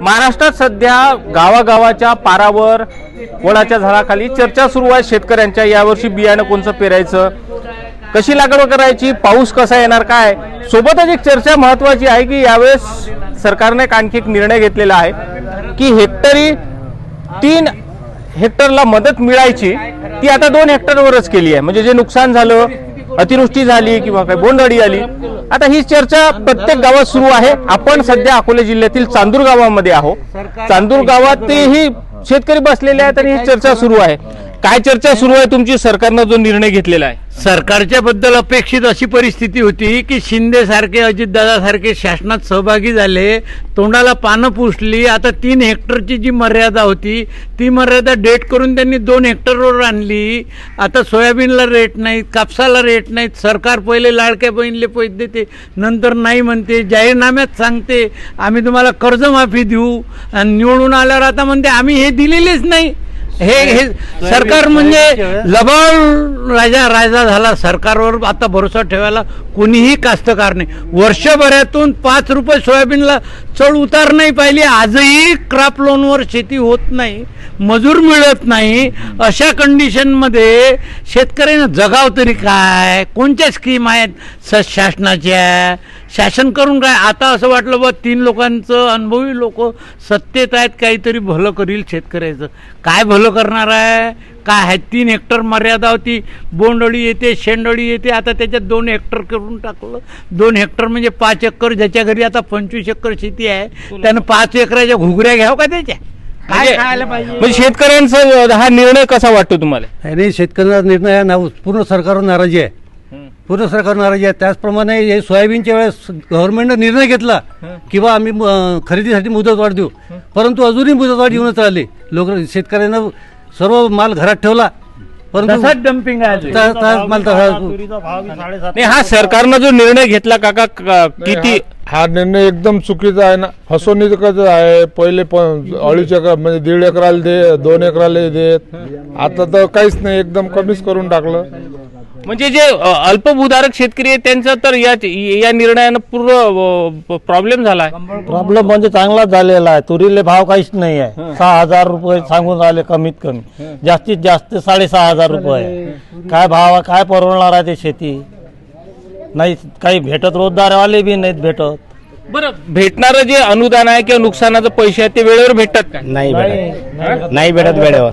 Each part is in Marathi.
महाराष्ट्रात सध्या गावागावाच्या पारावर वडाच्या झाडाखाली चर्चा सुरू आहे शेतकऱ्यांच्या. यावर्षी बियाणं कोणचं पेरायचं? कशी लागवड करायची? पाऊस कसा येणार काय? सोबतच एक चर्चा महत्वाची आहे की यावेळेस सरकारने एक आणखी एक निर्णय घेतलेला आहे की हेक्टरी तीन हेक्टरला मदत मिळायची ती आता दोन हेक्टरवरच केली आहे. म्हणजे जे नुकसान झालं अतिवृष्टी झाली किंवा काही बोंडअळी आली. आता ही चर्चा प्रत्येक गावात सुरू आहे. आपण सध्या अकोले जिल्ह्यातील चांदूर गावामध्ये आहो चांदूर गावात तेही शेतकरी बसलेले आहेत आणि ही चर्चा सुरू आहे. काय चर्चा सुरू आहे तुमची? सरकारनं जो निर्णय घेतलेला आहे. सरकारच्या बद्दल अपेक्षित अशी परिस्थिती होती की शिंदे सारखे अजितदादा सारखे शासनात सहभागी झाले तोंडाला पानं पुसली. आता तीन हेक्टरची जी मर्यादा होती ती मर्यादा डेट करून त्यांनी दोन हेक्टरवर आणली. आता सोयाबीनला रेट नाहीत कापसाला रेट नाहीत. सरकार पहिले लाडक्या बहिणीले पैसे देते नंतर नाही म्हणते जाहीरनाम्यात सांगते आम्ही तुम्हाला कर्जमाफी देऊ. आणि निवडून आल्यावर आता म्हणते आम्ही हे दिलेलेच नाही. हे हे सरकार म्हणजे लबाड राजा राजा झाला. सरकारवर आता भरोसा ठेवायला कोणीही कास्तकार नाही. वर्षभरातून पाच रुपये सोयाबीनला चढ उतार नाही पाहिली. आजही क्रॉप लोनवर शेती होत नाही. मजूर मिळत नाही. अशा कंडिशनमध्ये शेतकऱ्यांना जगाव तरी काय? कोणत्या स्कीम आहेत? स शासनाच्या? शासन करून काय? आता असं वाटलं बा तीन लोकांचं अनुभवी लोक सत्तेत आहेत काहीतरी भलं करील शेतकऱ्याचं. काय भलं करणार आहे? काय आहे? तीन हेक्टर मर्यादा होती. बोंडअळी येते शेंडअळी येते. आता त्याच्यात दोन हेक्टर करून टाकलं. दोन हेक्टर म्हणजे पाच एकर ज्याच्या घरी आता पंचवीस एकर शेती आहे त्यानं पाच एकराच्या घुगऱ्या घ्याव का त्याच्या? काय म्हणजे- खायला पाहिजे? म्हणजे शेतकऱ्यांचा हा निर्णय कसा वाटतो तुम्हाला? आणि शेतकऱ्यांचा निर्णय ना पूर्ण सरकारवर नाराजी आहे. पूर्ण सरकार नाराजी आहे. त्याचप्रमाणे हे सोयाबीनच्या वेळेस गव्हर्नमेंटनं निर्णय घेतला किंवा आम्ही खरेदीसाठी मुदतवाढ देऊ. परंतु अजूनही मुदतवाढ येऊनच राहिली. लोक शेतकऱ्यांना सर्व माल घरात ठेवला. परंतु डम्पिंग हा सरकारनं जो निर्णय घेतला काका क- किती? हा निर्णय एकदम चुकीचा आहे ना. फसवणुकीचा आहे. पहिले पण अडीच एकर म्हणजे दीड एकराला दे दोन एकराला देत आता तर काहीच नाही. एकदम कमीच करून टाकलं. म्हणजे जे अल्पभूधारक शेतकरी आहेत त्यांचं तर या या निर्णयानं पूर्ण प्रॉब्लेम झाला आहे प्रॉब्लेम म्हणजे चांगलाच झालेला आहे. तुरीले भाव काहीच नाही आहे. सहा हजार रुपये सांगून राहिले कमीत कमी. जास्तीत जास्त साडेसहा हजार रुपये आहे. काय भाव काय परवडणार आहे ते शेती? नाही काही भेटत रोजदारवाले बी नाहीत भेटत. बरं भेटणारं जे अनुदान आहे किंवा नुकसानाचे पैसे आहेत ते वेळेवर भेटतात का? नाही भेटत. नाही भेटत वेळेवर.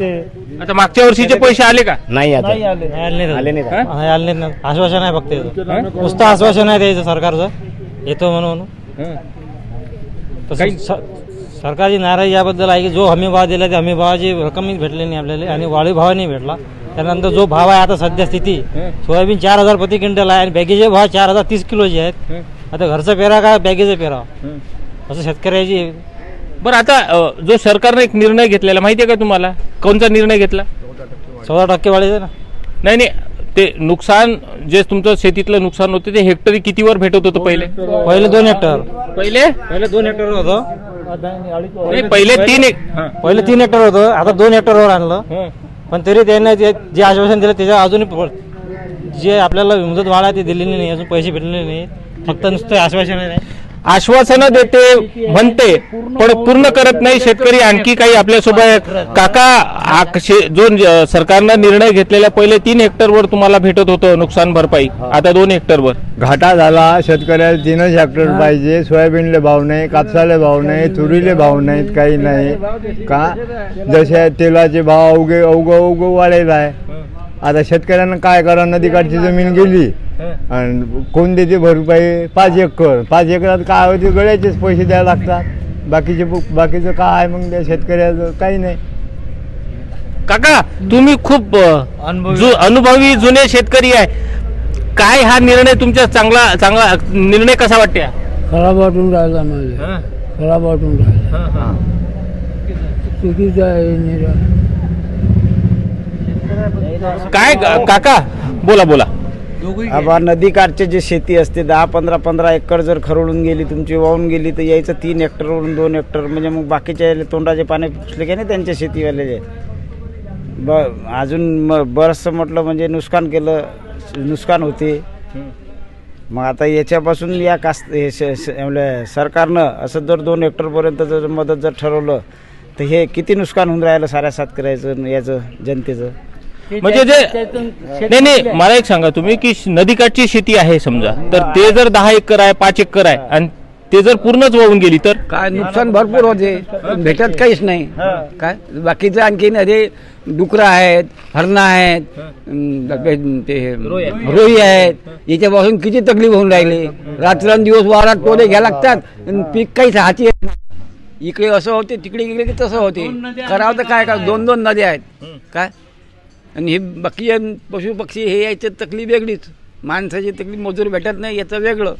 आता मागच्या वर्षीचे पैसे आले का? नाही आता. आले. आले नाही. हा? हा, आले नाही. आश्वासन आहे फक्त याचं. नुसतं आश्वासन आहे द्यायचं सरकारचं. येतो म्हणून. तसं स- सरकारची नाराजी याबद्दल आहे की जो हमी भाव दिला त्या हमी भावाची रक्कमही भेटली नाही आपल्याला आणि वाढीव भाव नाही भेटला. त्यानंतर जो भाव आहे आता सध्या स्थिती सोयाबीन चार हजार प्रति क्विंटल आहे आणि बॅगेचे भाव चार हजार तीस किलोचे आहेत. आता घरचा पेरा का बॅगेचा पेरा असं शेतकऱ्याची बरं आता जो सरकारने एक निर्णय घेतलेला माहितीये का तुम्हाला? कोणता निर्णय घेतला? चौदा टक्के वाढीचं ना. नाही नाही ते नुकसान जे तुमचं शेतीतलं नुकसान होते ते हेक्टरी कितीवर भेटत होतं पहिले? पहिले दोन हेक्टर. पहिले? पहिले दोन हेक्टर होतं. नाही, पहिले तीन. पहिले तीन हेक्टर होतं आता दोन हेक्टरवर आणलं. पण तरी त्यांनी जे आश्वासन दिलं त्याच्या अजूनही प- जे आपल्याला मुदत वाढ आहे ते दिलेली नाही अजून पैसे भेटलेले नाही. फक्त नुसतं आश्वासन आहे आश्वासनं देते म्हणते पण पूर्ण करत नाही शेतकरी आणखी काही आपल्यासोबत. काका जो सरकारनं निर्णय घेतलेल्या पहिले तीन हेक्टरवर तुम्हाला भेटत होतं नुकसान भरपाई. आता दोन हेक्टरवर. घाटा झाला शेतकऱ्याला तीनच हेक्टर पाहिजे. सोयाबीनले भाव नाही कापसाले भाव नाही तुरीले भाव नाहीत काही नाही. का? जसे तेलाचे भाव अवघे अवघ अवघ वाढेल आहे. आता शेतकऱ्यांना काय करा नदीकाठची जमीन गेली. आणि कोण देते भरपाई पाच एकर. पाच एकरात काय होते गळ्याचेच पैसे द्यावे लागतात. बाकीचे बाकीचं काय मग त्या शेतकऱ्याचं काही नाही. काका तुम्ही खूप अ, जु- अनुभवी जुने शेतकरी आहे. काय हा निर्णय तुमच्या चांगला चांगला निर्णय कसा वाटते खराब वाटून राहिला मला खराब वाटून राहिला. चुकीचं आहे निर्णय. काय काका? बोला बोला. आबा नदीकाठचे जे शेती असते दहा पंधरा पंधरा एकर जर खरवडून गेली तुमची वाहून गेली तर यायचं तीन हेक्टरवरून दोन हेक्टर म्हणजे मग बाकीच्या तोंडाचे पाणी पुसले की नाही त्यांच्या शेतीवाल्याचे ब अजून म बरंचसं म्हटलं म्हणजे नुकसान केलं नुकसान होते. मग आता याच्यापासून या हे श- आपल्या सरकारनं असं जर दोन हेक्टरपर्यंत जर मदत जर ठरवलं तर हे किती नुकसान होऊन राहिलं साऱ्या शेतकऱ्याचं याचं जनतेचं? म्हणजे जे नाही नाही मला एक सांगा तुम्ही की नदीकाठची शेती आहे समजा तर ते जर दहा एकर आहे पाच एकर आहे आणि ते जर पूर्णच वाहून गेली तर? काय नुकसान भरपूर होते. पण भेटत काहीच नाही. काय? बाकीचं आणखीन अरे डुकरं आहेत हरणं आहेत अं, ते रोई आहेत. याच्यापासून किती तकलीफ होऊन राहिली? रात्रंदिवस वावरात टोले घ्या लागतात. पीक काहीच हाती येत नाही. इकडे असं होते तिकडे गेले की तसं होते. करावं तर काय काय दोन दोन नद्या आहेत. काय? आणि हे बाकी पशु पक्षी हे यायचं तकलीफ वेगळीच. माणसाची तकलीफ मजूर भेटत नाही याचं वेगळं.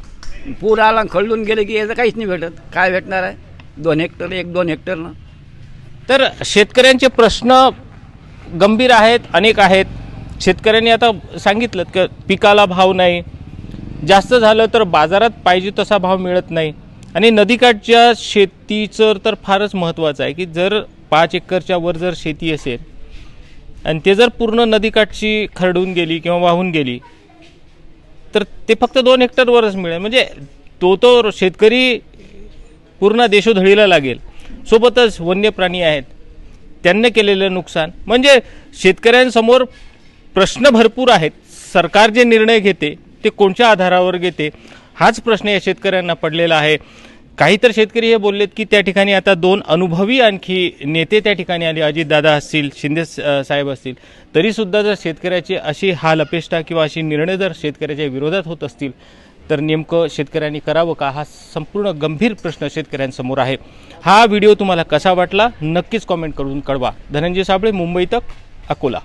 पूर आला खळून गेले की याचं काहीच नाही भेटत. काय भेटणार आहे? दोन हेक्टर एक दोन हेक्टरनं तर शेतकऱ्यांचे प्रश्न गंभीर आहेत अनेक आहेत. शेतकऱ्यांनी आता सांगितलं की पिकाला भाव नाही. जास्त झालं तर बाजारात पाहिजे तसा भाव मिळत नाही. आणि नदीकाठच्या शेतीचं तर फारच महत्त्वाचं आहे की जर पाच एकरच्या वर जर शेती असेल आणि ते जर पूर्ण नदीकाठची खरडून गेली किंवा वाहून गेली तर ते फक्त दोन हेक्टरवरच मिळेल. म्हणजे तो तो शेतकरी पूर्ण देशोधडीला लागेल. सोबतच वन्य प्राणी आहेत. त्यांनी केलेलं नुकसान. म्हणजे शेतकऱ्यांसमोर प्रश्न भरपूर आहेत. सरकार जे निर्णय घेते ते कोणत्या आधारावर घेते? हाच प्रश्न या शेतकऱ्यांना पडलेला आहे. काही तर शेतकरी हे बोललेत की त्या ठिकाणी आता दोन अनुभवी आणखी नेते त्या ठिकाणी आले. अजितदादा असतील शिंदे स- साहेब असतील. तरीसुद्धा जर शेतकऱ्याची अशी हाल अपेष्टा किंवा अशी निर्णय जर शेतकऱ्याच्या विरोधात होत असतील तर नेमकं शेतकऱ्यांनी करावं का? हा संपूर्ण गंभीर प्रश्न शेतकऱ्यांसमोर आहे. हा व्हिडिओ तुम्हाला कसा वाटला? नक्कीच कॉमेंट करून कळवा. धनंजय साबळे मुंबई तक अकोला.